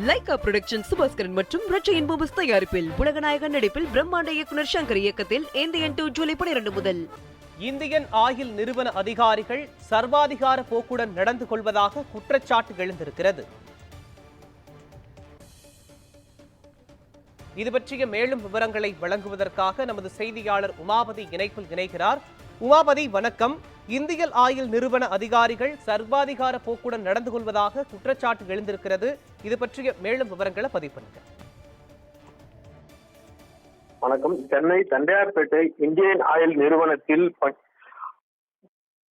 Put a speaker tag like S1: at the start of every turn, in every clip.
S1: Lyca production Subaskaran மற்றும் ரச்சையின் Phobos தயாரிப்பில் உலகநாயகன் நடிப்பில் பிரம்மாண்ட இயக்குனர் சங்கர் இயக்கத்தில் இந்தியன் டூ ஜூலை பனிரெண்டு முதல்.
S2: இந்தியன் ஆயில் நிறுவன அதிகாரிகள் சர்வாதிகார போக்குடன் நடந்து கொள்வதாக குற்றச்சாட்டு எழுந்திருக்கிறது. இது பற்றிய மேலும் விவரங்களை வழங்குவதற்காக நமது செய்தியாளர் உமாபதி இணைப்பில் இணைகிறார். உமாபதி வணக்கம். இந்தியல் ஆயில் நிறுவன அதிகாரிகள் சர்வாதிகார போக்குடன் நடந்து கொள்வதாக குற்றச்சாட்டு எழுந்திருக்கிறது. இது பற்றிய மேலும் விவரங்களை பதிவு பண்ணுங்க.
S3: வணக்கம். சென்னை தண்டையார்பேட்டை இந்தியன் ஆயில் நிறுவனத்தில்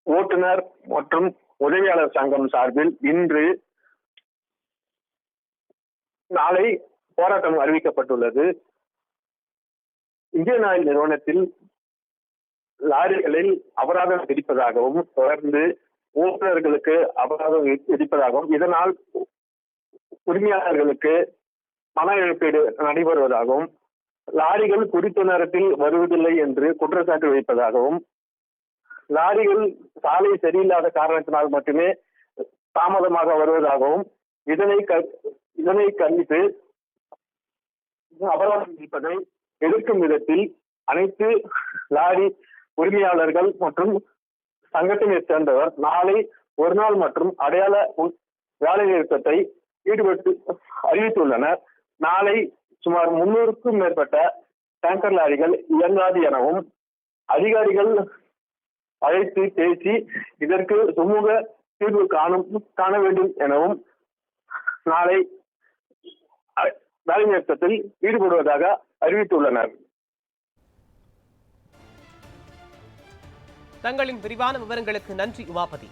S3: ஓட்டுநர் மற்றும் உதவியாளர் சங்கம் சார்பில் இன்று நாளை போராட்டம் அறிவிக்கப்பட்டுள்ளது. இந்தியன் ஆயில் நிறுவனத்தில் லாரிகளில் அபராதம் விதிப்பதாகவும் தொடர்ந்து ஓட்டுநர்களுக்கு அபராதம் விதிப்பதாகவும் இதனால் உரிமையாளர்களுக்கு பண இழப்பீடு நடைபெறுவதாகவும் லாரிகள் குறித்த நேரத்தில் வருவதில்லை என்று குற்றச்சாட்டு வைப்பதாகவும் லாரிகள் சாலை சரியில்லாத காரணத்தினால் மட்டுமே தாமதமாக வருவதாகவும் இதனை இதனை கண்டித்து அபராதம் விதிப்பதை எதிர்க்கும் விதத்தில் அனைத்து லாரி உரிமையாளர்கள் மற்றும் சங்கத்தினை சேர்ந்தவர். நாளை ஒரு நாள் மற்றும் அடையாள வேலை நிறுத்தத்தை ஈடுபட்டு அறிவித்துள்ளனர். நாளை சுமார் முன்னூறுக்கும் மேற்பட்ட டேங்கர் லாரிகள் இயங்காது எனவும் அதிகாரிகள் அழைத்து பேசி இதற்கு சுமூக தீர்வு காணும் காண வேண்டும் எனவும் நாளை அ- வேலை நிறுத்தத்தில் ஈடுபடுவதாக அறிவித்துள்ளனர்.
S2: தங்களின் விரிவான விவரங்களுக்கு நன்றி உமாபதி.